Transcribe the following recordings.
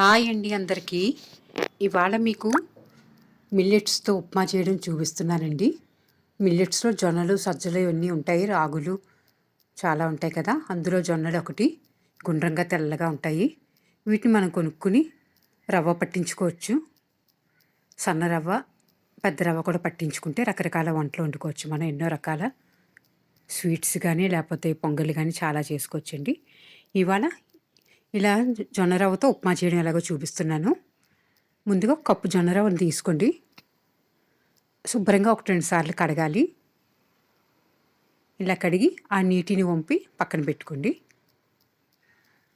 Hi అండి అందరికీ. ఇవాళ మీకు మిల్లెట్స్తో ఉప్మా చేయడం చూపిస్తున్నానండి. మిల్లెట్స్లో జొన్నలు సజ్జలు ఇవన్నీ ఉంటాయి. రాగులు చాలా ఉంటాయి కదా. అందులో జొన్నలు ఒకటి గుండ్రంగా తెల్లగా ఉంటాయి. వీటిని మనం కొనుక్కుని రవ్వ పట్టించుకోవచ్చు. సన్న రవ్వ పెద్ద రవ్వ కూడా పట్టించుకుంటే రకరకాల వంటలు వండుకోవచ్చు. మనం ఎన్నో రకాల స్వీట్స్ కానీ లేకపోతే పొంగల్ కానీ చాలా చేసుకోవచ్చండి. ఇవాళ ఇలా జొన్న రవ్వతో ఉప్మా చేయడం ఎలాగో చూపిస్తున్నాను. ముందుగా కప్పు జొన్న రవ్వను తీసుకోండి. శుభ్రంగా ఒక రెండు సార్లు కడగాలి. ఇలా కడిగి ఆ నీటిని వంపి పక్కన పెట్టుకోండి.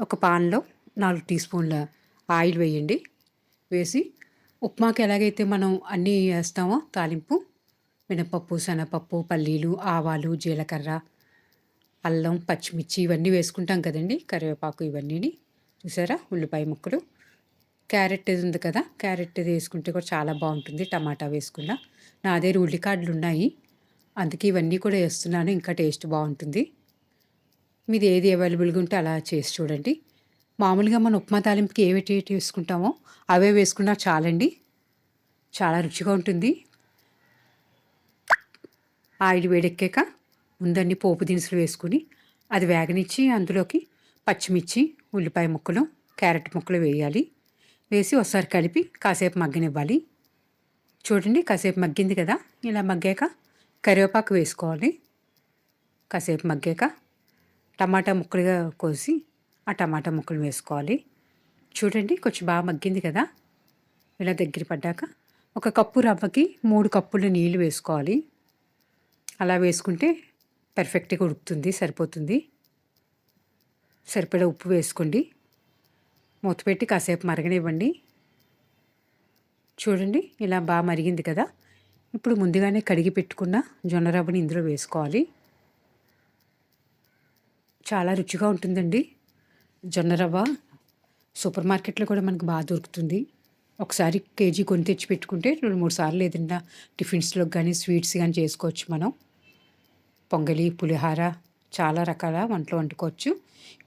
ఒక పాన్లో నాలుగు టీ స్పూన్ల ఆయిల్ వేయండి. వేసి ఉప్మాకి ఎలాగైతే మనం అన్నీ వేస్తామో తాలింపు మినపప్పు శనగపప్పు పల్లీలు ఆవాలు జీలకర్ర అల్లం పచ్చిమిర్చి ఇవన్నీ వేసుకుంటాం కదండి కరివేపాకు ఇవన్నీని. చూసారా? ఉల్లిపాయ ముక్కలు. క్యారెట్ ఇది ఉంది కదా? క్యారెట్ ఇది వేసుకుంటే కూడా చాలా బాగుంటుంది. టమాటా వేసుకున్నా. నా దగ్గర ఉల్లికాడలు ఉన్నాయి. అందుకే ఇవన్నీ కూడా వేస్తున్నాను. ఇంకా టేస్ట్ బాగుంటుంది. మీది ఏది అవైలబుల్గా ఉంటే అలా చేసి చూడండి. మామూలుగా మన ఉప్మా తాలింపుకి ఏవేటి వేసుకుంటామో అవే వేసుకున్నా చాలండి. చాలా రుచిగా ఉంటుంది. ఆయిల్ వేడెక్కాక ముందన్ని పోపు దినుసులు వేసుకుని అది వేగనిచ్చి అందులోకి పచ్చిమిర్చి ఉల్లిపాయ ముక్కలు క్యారెట్ ముక్కలు వేయాలి. వేసి ఒకసారి కలిపి కాసేపు మగ్గనివ్వాలి. చూడండి కాసేపు మగ్గింది కదా? ఇలా మగ్గాక కరివేపాకు వేసుకోవాలి. కాసేపు మగ్గాక టమాటా ముక్కలుగా కోసి ఆ టమాటా ముక్కలు వేసుకోవాలి. చూడండి కొంచెం బాగా మగ్గింది కదా? ఇలా దగ్గర పడ్డాక ఒక కప్పు రవ్వకి మూడు కప్పులు నీళ్ళు వేసుకోవాలి. అలా వేసుకుంటే పర్ఫెక్ట్గా ఉడుకుతుంది సరిపోతుంది. సరిపడా ఉప్పు వేసుకోండి. మూతపెట్టి కాసేపు మరగనివ్వండి. చూడండి ఇలా బాగా మరిగింది కదా. ఇప్పుడు ముందుగానే కడిగి పెట్టుకున్న జొన్న రవ్వని ఇందులో వేసుకోవాలి. చాలా రుచిగా ఉంటుందండి. జొన్న రవ్వ సూపర్ మార్కెట్లో కూడా మనకు బాగా దొరుకుతుంది. ఒకసారి కేజీ కొని తెచ్చి పెట్టుకుంటే రెండు మూడు సార్లు ఏదైనా టిఫిన్స్లో కానీ స్వీట్స్ కానీ చేసుకోవచ్చు మనం. పొంగలి పులిహార చాలా రకాల వంటలు వండుకోవచ్చు.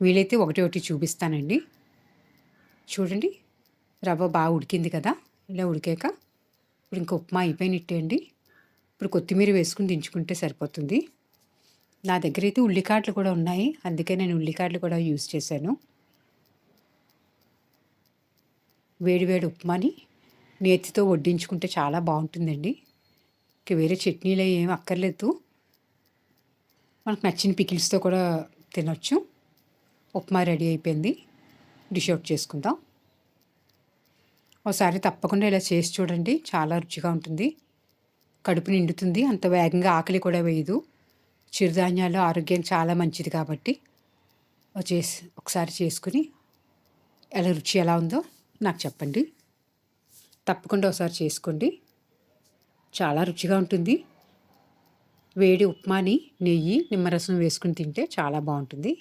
వీలైతే ఒకటి ఒకటి చూపిస్తానండి. చూడండి. రవ్వ బాగా ఉడికింది కదా? ఇలా ఉడికాక ఇప్పుడు ఇంక ఉప్మా అయిపోయినట్టేయండి ఇప్పుడు కొత్తిమీర వేసుకుని దించుకుంటే సరిపోతుంది. నా దగ్గర అయితే ఉల్లికాట్లు కూడా ఉన్నాయి. అందుకే నేను ఉల్లికాట్లు కూడా యూజ్ చేశాను. వేడివేడి ఉప్మాని నేతితో వడ్డించుకుంటే చాలా బాగుంటుందండి. ఇంక వేరే చట్నీలు ఏం అక్కర్లేదు. మనకు నచ్చిన పికిల్స్తో కూడా తినొచ్చు. ఉప్మా రెడీ అయిపోయింది. డిష్ అవుట్ చేసుకుందాం. ఒకసారి తప్పకుండా ఇలా చేసి చూడండి. చాలా రుచిగా ఉంటుంది. కడుపు నిండుతుంది. అంత వేగంగా ఆకలి కూడా వేయదు. చిరుధాన్యాలు ఆరోగ్యం చాలా మంచిది కాబట్టి. చేసి ఒకసారి చేసుకుని ఎలా రుచి ఎలా ఉందో నాకు చెప్పండి. తప్పకుండా ఒకసారి చేసుకోండి. చాలా రుచిగా ఉంటుంది. వేడి ఉప్మాని నెయ్యి నిమ్మరసం వేసుకుని తింటే చాలా బాగుంటుంది.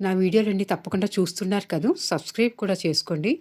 నా వీడియోలన్నీ తప్పకుండా చూస్తున్నారు కదా? సబ్స్క్రైబ్ కూడా చేసుకోండి.